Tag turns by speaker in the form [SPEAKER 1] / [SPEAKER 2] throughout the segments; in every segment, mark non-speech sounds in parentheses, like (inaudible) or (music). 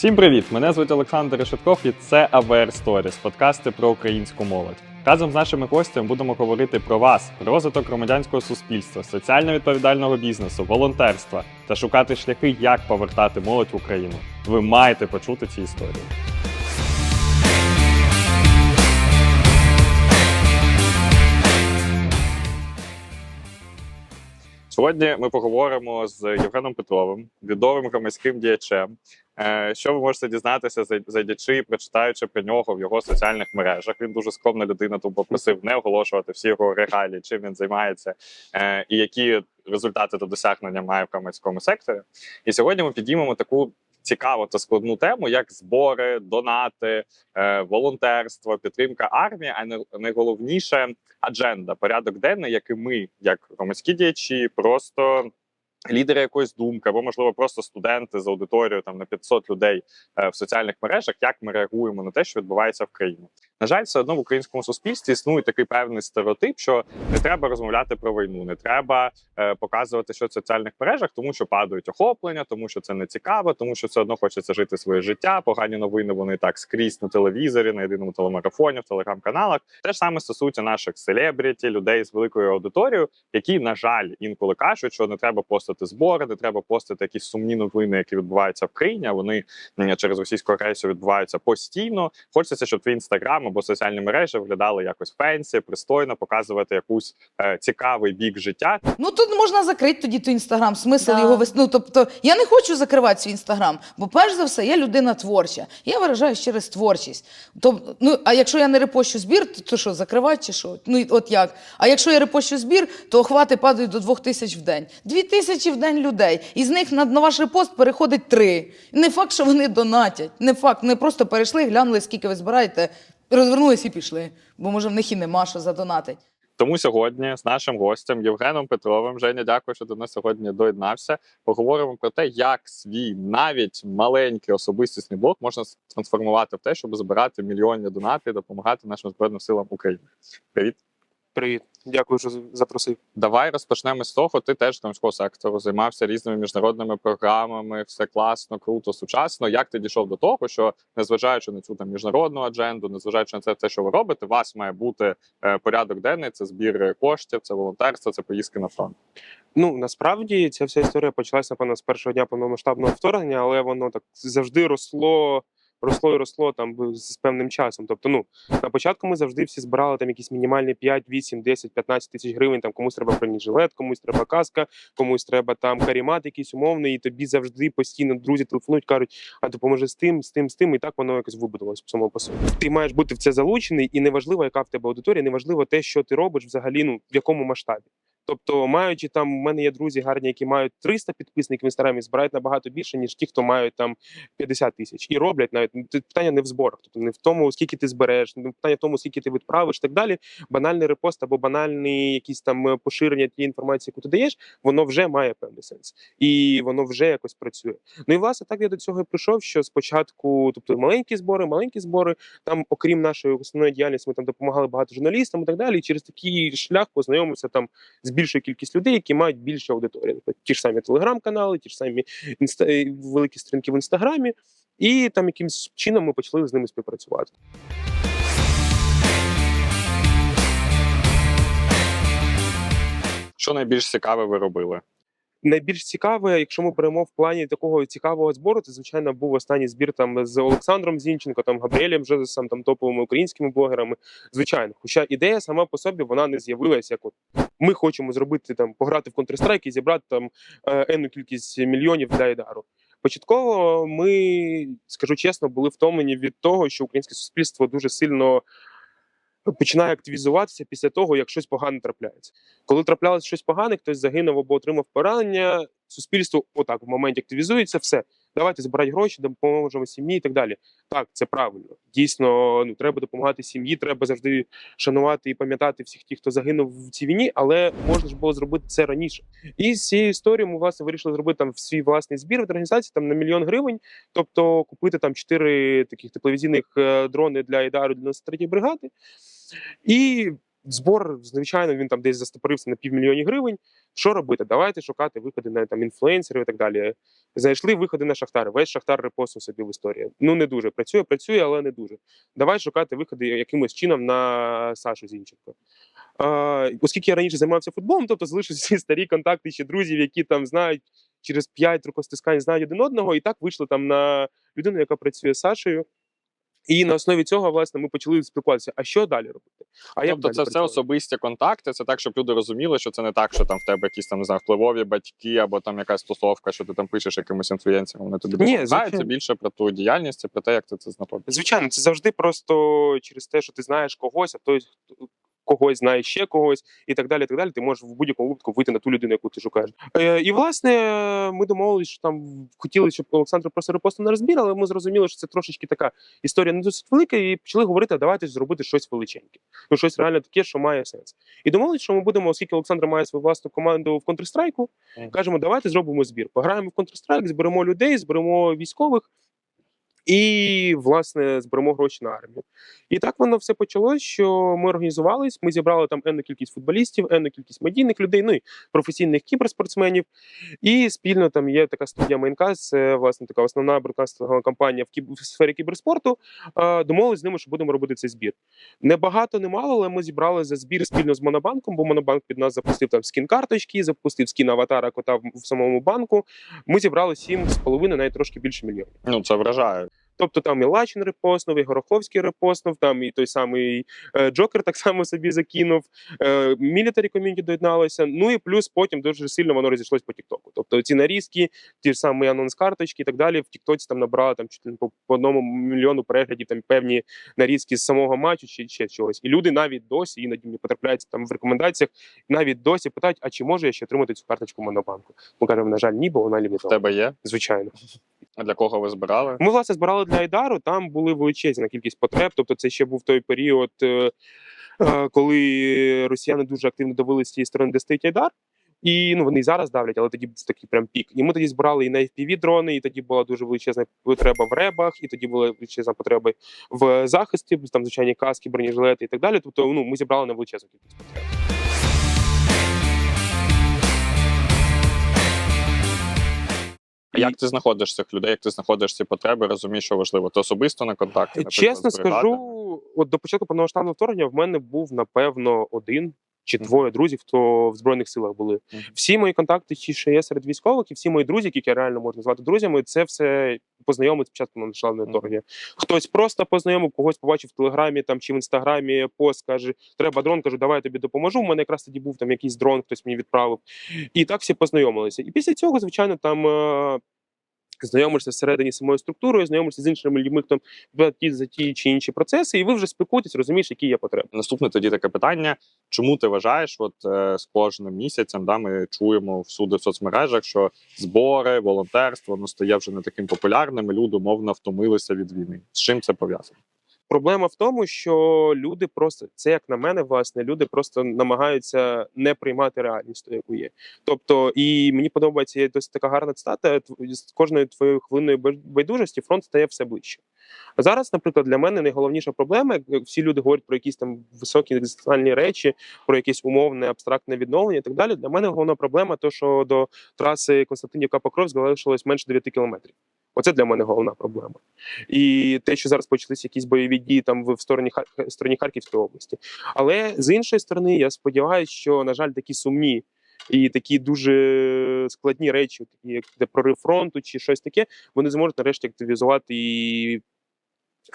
[SPEAKER 1] Всім привіт! Мене звуть Олександр Решетков і це AVR Stories, подкасти про українську молодь. Разом з нашими гостями будемо говорити про вас, про розвиток громадянського суспільства, соціально відповідального бізнесу, волонтерства та шукати шляхи, як повертати молодь в Україну. Ви маєте почути ці історії. Сьогодні ми поговоримо з Євгеном Петровим, відомим громадським діячем. Е, Що ви можете дізнатися, зай- зайдячи, прочитаючи про нього в його соціальних мережах? Він дуже скромна людина, тому попросив не оголошувати всі його регалії, чим він займається е, і які результати та досягнення має в громадському секторі. І сьогодні ми підіймемо таку цікаву та складну тему, як збори, донати, е, волонтерство, підтримка армії, а найголовніше адженда, порядок денний, який ми, як громадські діячі, просто лідери якоїсь думки, або можливо просто студенти з аудиторією там на 500 людей е, в соціальних мережах, як ми реагуємо на те, що відбувається в країні. На жаль, все одно в українському суспільстві існує такий певний стереотип, що не треба розмовляти про війну, не треба е, показувати що в соціальних мережах, тому що падають охоплення, тому що це не цікаво, тому що все одно хочеться жити своє життя. Погані новини вони так скрізь на телевізорі, на єдиному телемарафоні, в телеграм-каналах. Те ж саме стосується наших селебріті, людей з великою аудиторією, які, на жаль, інколи кажуть, що не треба постити збори, не треба постити якісь сумні новини, які відбуваються в країні. Вони через російську агресію відбуваються постійно. Хочеться, щоб твій інстаграм або соціальні мережі виглядали якось фенсі, пристойно, показувати якусь е, цікавий бік життя.
[SPEAKER 2] Ну тут можна закрити тоді той інстаграм. Смисл
[SPEAKER 3] Да.
[SPEAKER 2] його вести. Ну тобто я не хочу закривати свій інстаграм, бо перш за все я людина творча. Я виражаюсь через творчість. Тобто, ну а якщо я не репощу збір, то, то що, закривати чи що? Ну і от як? А якщо я репощу збір, то охвати падають до двох тисяч в день. Дві тисячі в день людей. Із них на, на ваш репост переходить три. Не факт, що вони донатять. Не факт. Вони просто перейшли, глянули, скільки ви збираєте, розвернулись і пішли. Бо може в них і нема що задонатить.
[SPEAKER 1] Тому сьогодні з нашим гостем Євгеном Петровим. Женя, дякую, що до нас сьогодні доєднався. Поговоримо про те, як свій навіть маленький особистісний блок можна трансформувати в те, щоб збирати мільйонні донати і допомагати нашим збройним силам України. Привіт,
[SPEAKER 4] Привіт, дякую, що запросив.
[SPEAKER 1] давай розпочнемо з того. Ти теж громадського сектору займався різними міжнародними програмами. Все класно, круто, сучасно. Як ти дійшов до того, що незважаючи на цю там міжнародну адженду, незважаючи на це, те, що ви робите, у вас має бути е, порядок денний, це збір коштів, це волонтерство, це поїздки на фронт.
[SPEAKER 4] Ну насправді ця вся історія почалася напевно з першого дня повномасштабного вторгнення, але воно так завжди росло. Росло і росло там з певним часом. Тобто, ну на початку ми завжди всі збирали там якісь мінімальні 5, 8, 10, 15 тисяч гривень. Там комусь треба бронежилет, комусь треба каска, комусь треба там карімат, якийсь умовний. І тобі завжди постійно друзі телефонують, кажуть, а допоможи з тим, з тим, з тим. І так воно якось вибудувалося само по собі. Ти маєш бути в це залучений, і неважливо, яка в тебе аудиторія, неважливо те, що ти робиш взагалі, ну в якому масштабі. Тобто, маючи там, у мене є друзі гарні, які мають 300 підписників в інстаграмі, збирають набагато більше, ніж ті, хто мають там 50 тисяч. І роблять навіть ну, питання не в зборах, тобто не в тому, скільки ти збереш, не питання в тому, скільки ти відправиш, і так далі. Банальний репост або банальний якісь там е, поширення тієї інформації, яку ти даєш, воно вже має певний сенс, і воно вже якось працює. Ну і власне так я до цього і прийшов. Що спочатку, тобто маленькі збори, маленькі збори, там, окрім нашої основної діяльності, ми там допомагали багато журналістам і так далі. І через такий шлях познайомився там з більшою кількість людей, які мають більше аудиторії. Ті ж самі телеграм-канали, ті ж самі інста... е, великі сторінки в інстаграмі, і там якимось чином ми почали з ними співпрацювати.
[SPEAKER 1] Що найбільш цікаве ви робили?
[SPEAKER 4] Найбільш цікаве, якщо ми беремо в плані такого цікавого збору, це звичайно був останній збір там з Олександром Зінченко, там Габріелем Жозесом, там топовими українськими блогерами. Звичайно, хоча ідея сама по собі вона не з'явилася як от ми хочемо зробити там пограти в Counter-Strike і зібрати там е, енну кількість мільйонів для Ідару. Початково ми, скажу чесно, були втомлені від того, що українське суспільство дуже сильно починає активізуватися після того, як щось погане трапляється. Коли траплялось щось погане, хтось загинув або отримав поранення, суспільство отак в моменті активізується, все. Давайте збирати гроші, допоможемо сім'ї і так далі. Так, це правильно. Дійсно, ну треба допомагати сім'ї, треба завжди шанувати і пам'ятати всіх тих, хто загинув в цій війні, але можна ж було зробити це раніше. І з цією історією ми власне вирішили зробити там свій власний збір від організації там на мільйон гривень, тобто купити там чотири таких тепловізійних е, дрони для Ідару 93-ї бригади. І збор, звичайно, він там десь застопорився на півмільйоні гривень. Що робити? Давайте шукати виходи на там інфлюенсерів і так далі. Знайшли виходи на Шахтар. Весь Шахтар репостив собі в історії. Ну не дуже працює, працює, але не дуже. Давай шукати виходи якимось чином на Сашу Зінченко. Е, оскільки я раніше займався футболом, тобто залишилися всі старі контакти ще друзів, які там знають через п'ять рукостискань знають один одного, і так вийшло там на людину, яка працює з Сашею. І на основі цього, власне, ми почали спілкуватися. А що далі робити? А як
[SPEAKER 1] Тобто
[SPEAKER 4] далі
[SPEAKER 1] це все особисті контакти, це так, щоб люди розуміли, що це не так, що там в тебе якісь там не знаю, впливові батьки або там якась стосовка, що ти там пишеш якимось інфлюенсерам. Вони тобі
[SPEAKER 4] Ні,
[SPEAKER 1] допомагають. Це більше про ту діяльність, і про те, як ти це знаходиш.
[SPEAKER 4] Звичайно, це завжди просто через те, що ти знаєш когось, а той когось знає ще когось, і так далі. і так далі. Ти можеш в будь-якому випадку вийти на ту людину, яку ти шукаєш. Е, і власне ми домовилися, що там хотіли, щоб Олександр просто репостив на розбір, але ми зрозуміли, що це трошечки така історія не досить велика, і почали говорити, а давайте зробити щось величеньке. Ну щось реально таке, що має сенс. І домовилися, що ми будемо, оскільки Олександр має свою власну команду в Counter-Strike, кажемо, давайте зробимо збір. Пограємо в Counter-Strike, зберемо людей, зберемо військових. І, власне, зберемо гроші на армію. І так воно все почалось, що ми організувались. Ми зібрали там енну кількість футболістів, енну кількість медійних людей, ну і професійних кіберспортсменів. І спільно там є така студія Майнкас, це власне така основна брокастова компанія в, кіб... в сфері кіберспорту. Домовились з ними, що будемо робити цей збір. Не багато, не мало, але ми зібрали за збір спільно з Монобанком, бо Монобанк під нас запустив там скін карточки, запустив скін аватара кота в самому банку. Ми зібрали 7,5, навіть трошки більше мільйонів.
[SPEAKER 1] Ну це вражає.
[SPEAKER 4] Тобто там і Лачин репостнув, і Гороховський репостнув, там і той самий е, Джокер так (laughs) само собі закинув, е, мілітарі ком'юніті доєдналося. Ну і плюс потім дуже сильно воно розійшлось по Тіктоку. Тобто ці нарізки, ті ж самі анонс карточки і так далі. В Тіктоці там набрали там чуть по, одному мільйону переглядів, там певні нарізки з самого матчу чи ще чогось. І люди навіть досі іноді мені потрапляються там в рекомендаціях, навіть досі питають, а чи можу я ще отримати цю карточку Монобанку? Ми кажемо, на жаль, ні, бо вона
[SPEAKER 1] В
[SPEAKER 4] лімітована.
[SPEAKER 1] тебе є?
[SPEAKER 4] Звичайно.
[SPEAKER 1] А для кого ви збирали?
[SPEAKER 4] Ми власне збирали для Айдару. Там були величезна кількість потреб. Тобто, це ще був той період, е, е, коли росіяни дуже активно давили з цієї сторони, де стоїть Айдар. І ну вони і зараз давлять, але тоді був такий прям пік. І ми тоді збирали і на fpv дрони, і тоді була дуже величезна потреба в ребах, і тоді була величезна потреба в захисті, там звичайні каски, бронежилети і так далі. Тобто, ну ми зібрали на величезну кількість потреб.
[SPEAKER 1] Як ти знаходиш цих людей? Як ти знаходиш ці потреби? Розумієш, що важливо? Ти особисто на контакті?
[SPEAKER 4] Чесно скажу, от до початку повномасштабного вторгнення в мене був напевно один чи двоє друзів, хто в збройних силах були. Всі мої контакти, чи ще є серед військових, і всі мої друзі, яких я реально можна назвати друзями, це все познайомив з початку повномасштабного
[SPEAKER 1] Мгм.
[SPEAKER 4] вторгнення. Хтось просто познайомив, когось побачив в телеграмі там чи в інстаграмі пост, каже, треба дрон, кажу, давай я тобі допоможу. У мене якраз тоді був там якийсь дрон, хтось мені відправив. І так всі познайомилися. І після цього, звичайно, там. Знайомишся всередині самої структури, знайомишся з іншими людьми, хто ті за ті чи інші процеси, і ви вже спілкуєтесь, розумієш, які є потреби.
[SPEAKER 1] Наступне тоді таке питання: чому ти вважаєш, от е, з кожним місяцем да, ми чуємо всюди в соцмережах, що збори, волонтерство воно стає вже не таким популярним, люди умовно втомилися від війни. З чим це пов'язано?
[SPEAKER 4] Проблема в тому, що люди просто це як на мене, власне, люди просто намагаються не приймати реальність, яку є. Тобто, і мені подобається є досить така гарна цитата. З кожною твоєю хвилиною байдужості фронт стає все ближче. А зараз, наприклад, для мене найголовніша проблема, як всі люди говорять про якісь там високі екзистенціальні речі, про якесь умовне абстрактне відновлення і так далі. Для мене головна проблема, то що до траси Константинівка Покровськ залишилось менше 9 кілометрів. Оце для мене головна проблема. І те, що зараз почалися якісь бойові дії там в стороні в стороні Харківської області. Але з іншої сторони, я сподіваюся, що на жаль, такі сумні і такі дуже складні речі, як де прорив фронту чи щось таке, вони зможуть нарешті активізувати і.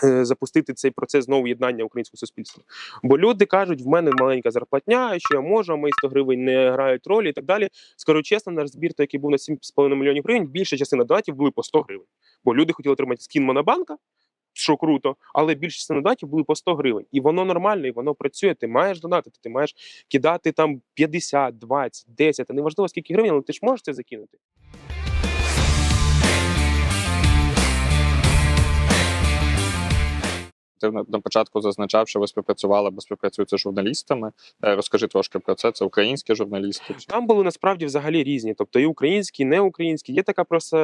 [SPEAKER 4] Е, Запустити цей процес знову єднання українського суспільства. Бо люди кажуть, в мене маленька зарплатня, що я можу, а мої 100 гривень не грають ролі і так далі. Скажу чесно, наш збір, той, який був на 7,5 мільйонів гривень, більша частина донатів були по 100 гривень. Бо люди хотіли отримати скін Монобанка, що круто, але більшість донатів були по 100 гривень. І воно нормально, і воно працює. Ти маєш донатити, ти маєш кидати там 50, 20, 10, а неважливо скільки гривень, але ти ж можеш це закинути.
[SPEAKER 1] Ти на початку зазначав, що ви співпрацювали або співпрацюєте з журналістами. Е, Розкажи трошки про це. Це українські журналісти.
[SPEAKER 4] Там були насправді взагалі різні, тобто і українські, і неукраїнські. Є така просто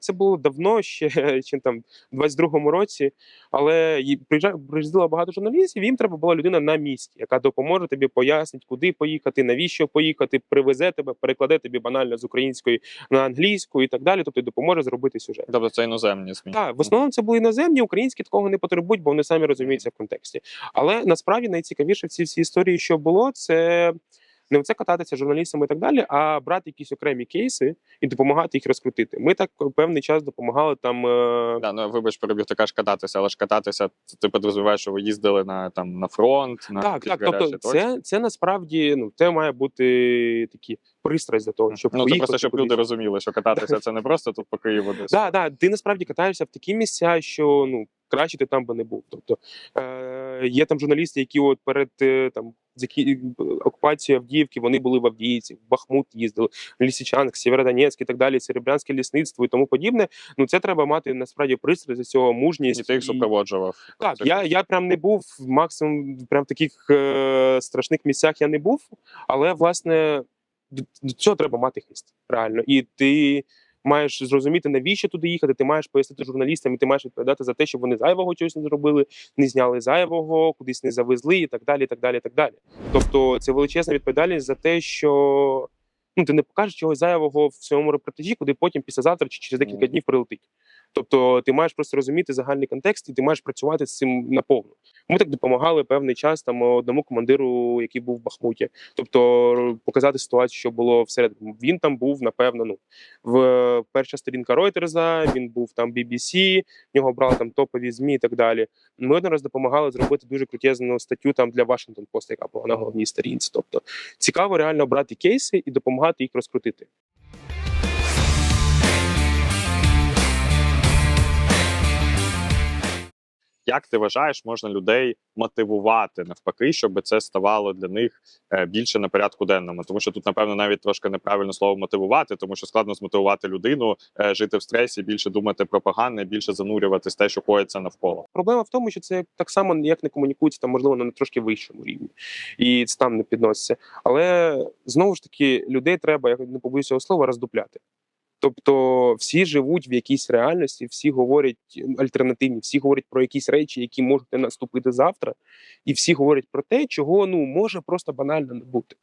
[SPEAKER 4] це було давно ще (laughs) чи там в 22-му році. Але приїздило багато журналістів. Їм треба була людина на місці, яка допоможе тобі пояснить, куди поїхати, навіщо поїхати, привезе тебе, перекладе тобі банально з української на англійську і так далі. Тобто допоможе зробити сюжет.
[SPEAKER 1] Тобто це іноземні ЗМІ.
[SPEAKER 4] Так, в основному це були іноземні, українські такого не потребують, бо вони самі розуміються в контексті. Але насправді найцікавіше в цій всій історії, що було, це не оце кататися журналістами і так далі, а брати якісь окремі кейси і допомагати їх розкрутити. Ми так певний час допомагали там. е,
[SPEAKER 1] Да, ну вибач, перебіг, ти кажеш кататися, але ж кататися, це ти підрозуміваєш, що ви їздили на там на фронт, на
[SPEAKER 4] Так, так. Тобто, це, це насправді ну це має бути такі пристрасть до того, щоб
[SPEAKER 1] ну, це просто щоб
[SPEAKER 4] кудись.
[SPEAKER 1] люди розуміли, що кататися (laughs) це не просто тут по Києву десь.
[SPEAKER 4] Да, да, ти насправді катаєшся в такі місця, що ну краще ти там би не був. Тобто е, є там журналісти, які от перед е, там закі... окупацією Авдіївки вони були в Авдіївці, в Бахмут їздили, в Лісичанськ, Сєвєродонецьк і так далі, Серебрянське лісництво і тому подібне. Ну це треба мати насправді пристрасть до цього мужність.
[SPEAKER 1] І ти їх супроводжував.
[SPEAKER 4] Так,
[SPEAKER 1] Це-
[SPEAKER 4] я, я прям не був максимум прям в таких е, страшних місцях я не був, але власне до, до цього треба мати хист, реально. І ти маєш зрозуміти, навіщо туди їхати. Ти маєш пояснити журналістам, і ти маєш відповідати за те, щоб вони зайвого чогось не зробили, не зняли зайвого, кудись не завезли, і так далі. і так далі, і так далі. Тобто, це величезна відповідальність за те, що ну ти не покажеш чогось зайвого в цьому репортажі, куди потім післязавтра чи через декілька днів прилетить. Тобто ти маєш просто розуміти загальний контекст, і ти маєш працювати з цим наповну. Ми так допомагали певний час там одному командиру, який був в Бахмуті. Тобто показати ситуацію, що було всередині. Він там був, напевно, ну в перша сторінка Ройтерза, він був там BBC, в нього брали там топові ЗМІ і так далі. Ми один раз допомагали зробити дуже крутезну статтю там для Washington Post, яка була на головній сторінці. Тобто цікаво реально брати кейси і допомагати їх розкрутити.
[SPEAKER 1] Як ти вважаєш, можна людей мотивувати навпаки, щоб це ставало для них е, більше на порядку денному? Тому що тут, напевно, навіть трошки неправильно слово мотивувати, тому що складно змотивувати людину е, жити в стресі, більше думати про погане, більше занурюватись те, що коїться навколо.
[SPEAKER 4] Проблема в тому, що це так само ніяк не комунікується, там можливо на трошки вищому рівні, і це там не підноситься. Але знову ж таки, людей треба, я не побоюся цього слова, роздупляти. Тобто всі живуть в якійсь реальності, всі говорять альтернативні, всі говорять про якісь речі, які можуть не наступити завтра, і всі говорять про те, чого ну може просто банально не бути.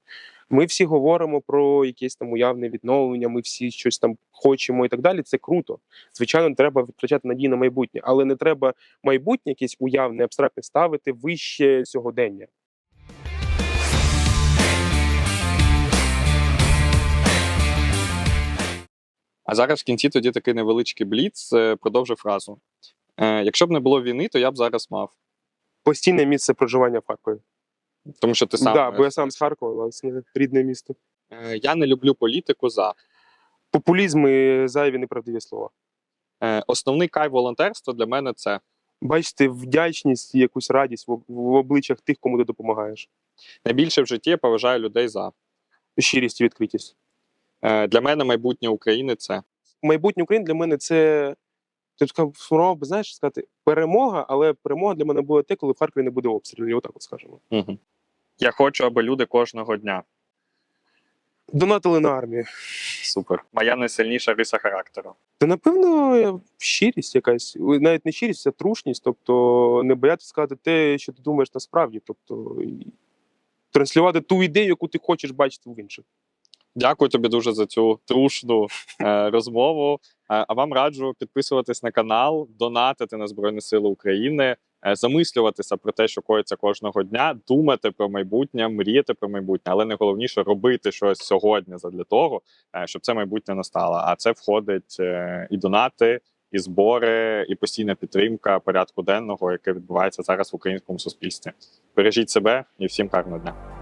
[SPEAKER 4] Ми всі говоримо про якесь там уявне відновлення, ми всі щось там хочемо і так далі. Це круто. Звичайно, треба витрачати надії на майбутнє, але не треба майбутнє якесь уявне, абстрактне ставити вище сьогодення.
[SPEAKER 1] А зараз в кінці тоді такий невеличкий бліц. е, Продовжу фразу. Е, Якщо б не було війни, то я б зараз мав.
[SPEAKER 4] Постійне місце проживання в Харкові.
[SPEAKER 1] Тому що ти сам
[SPEAKER 4] да, бо я
[SPEAKER 1] е,
[SPEAKER 4] сам з Харкова, власне, рідне місто.
[SPEAKER 1] Е, я не люблю політику за
[SPEAKER 4] Популізм і зайві неправдиві слова.
[SPEAKER 1] Е, основний кайф волонтерства для мене це
[SPEAKER 4] Бачити вдячність і якусь радість в обличчях тих, кому ти допомагаєш.
[SPEAKER 1] найбільше в житті я поважаю людей за.
[SPEAKER 4] Щирість і відкритість.
[SPEAKER 1] Е, Для мене майбутнє України це
[SPEAKER 4] Майбутнє України для мене це. Ти така спробував би, знаєш, сказати перемога, але перемога для мене буде те, коли в Харкові не буде обстрілів. Отак от скажемо.
[SPEAKER 1] Угу. Я хочу, аби люди кожного дня.
[SPEAKER 4] Донатили на армію.
[SPEAKER 1] Супер. Моя найсильніша риса характеру.
[SPEAKER 4] Та напевно щирість якась, навіть не щирість, а трушність, тобто не боятися сказати те, що ти думаєш насправді, тобто транслювати ту ідею, яку ти хочеш бачити в інших.
[SPEAKER 1] Дякую тобі дуже за цю трушну е, розмову. Е, а вам раджу підписуватись на канал, донатити на Збройні Сили України, е, замислюватися про те, що коїться кожного дня, думати про майбутнє, мріяти про майбутнє, але найголовніше робити щось сьогодні задля того, щоб це майбутнє настало. А це входить і донати, і збори, і постійна підтримка порядку денного, яке відбувається зараз в українському суспільстві. Бережіть себе і всім гарного дня.